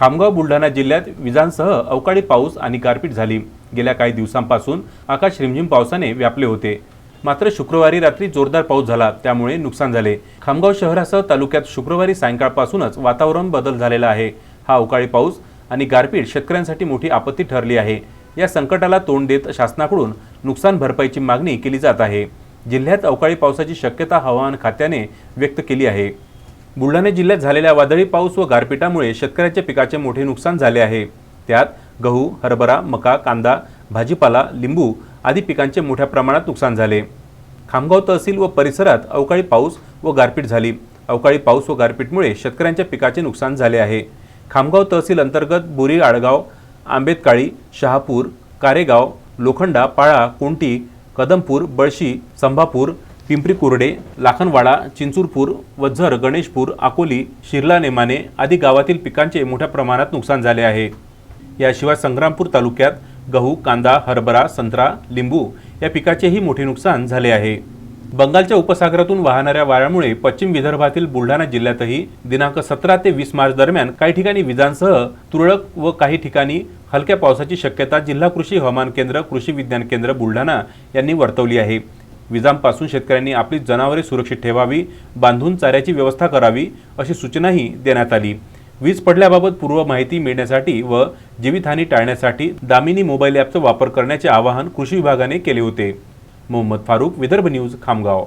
खामगाव बुलढाणा जिल्ह्यात विजांसह अवकाळी पाऊस आणि गारपीट झाली. गेल्या काही दिवसांपासून आकाश रिमझिम पावसाने व्यापले होते. मात्र शुक्रवारी रात्री जोरदार पाऊस झाला. त्यामुळे नुकसान झाले. खामगाव शहरासह तालुक्यात शुक्रवारी सायंकाळपासूनच वातावरण बदल झालेला आहे. हा अवकाळी पाऊस आणि गारपीट शेतकऱ्यांसाठी मोठी आपत्ती ठरली आहे. या संकटाला तोंड देत शासनाकडून नुकसान भरपाईची मागणी केली जात आहे. जिल्ह्यात अवकाळी पावसाची शक्यता हवामान खात्याने व्यक्त केली आहे. बुलढाणा जिल्ह्यात झालेल्या वादळी पाऊस व गारपिटामुळे शेतकऱ्याच्या पिकाचे मोठे नुकसान झाले आहे. त्यात गहू हरभरा मका कांदा भाजीपाला लिंबू आदी पिकांचे मोठ्या प्रमाणात नुकसान झाले. खामगाव तहसील व परिसरात अवकाळी पाऊस व गारपीट झाली. अवकाळी पाऊस व गारपीटमुळे शेतकऱ्यांच्या पिकाचे नुकसान झाले आहे. खामगाव तहसील अंतर्गत बोरी आडगाव आंबेतकाळी शहापूर कारेगाव लोखंडा पाळा कोंटी कदमपूर बळशी संभापूर पिंपरी कुर्डे लाखनवाडा चिंचूरपूर वझर गणेशपूर अकोली शिर्ला नेमाने आदी गावातील पिकांचे मोठ्या प्रमाणात नुकसान झाले आहे. याशिवाय संग्रामपूर तालुक्यात गहू कांदा हरभरा संत्रा लिंबू या पिकाचेही मोठे नुकसान झाले आहे. बंगालच्या उपसागरातून वाहणाऱ्या वाऱ्यामुळे पश्चिम विदर्भातील बुलढाणा जिल्ह्यातही दिनांक सतरा ते वीस मार्च दरम्यान काही ठिकाणी विजांसह तुरळक व काही ठिकाणी हलक्या पावसाची शक्यता जिल्हा कृषी हवामान केंद्र कृषी विज्ञान केंद्र बुलढाणा यांनी वर्तवली आहे. विजांपासून शेतकऱ्यांनी आपली जनावरे सुरक्षित ठेवावी बांधून चाऱ्याची व्यवस्था करावी अशी सूचनाही देण्यात आली. वीज पडल्याबाबत पूर्व माहिती मिळण्यासाठी व जीवितहानी टाळण्यासाठी दामिनी मोबाईल ॲपचा वापर करण्याचे आवाहन कृषी विभागाने केले होते. मोहम्मद फारूक विदर्भ न्यूज खामगाव.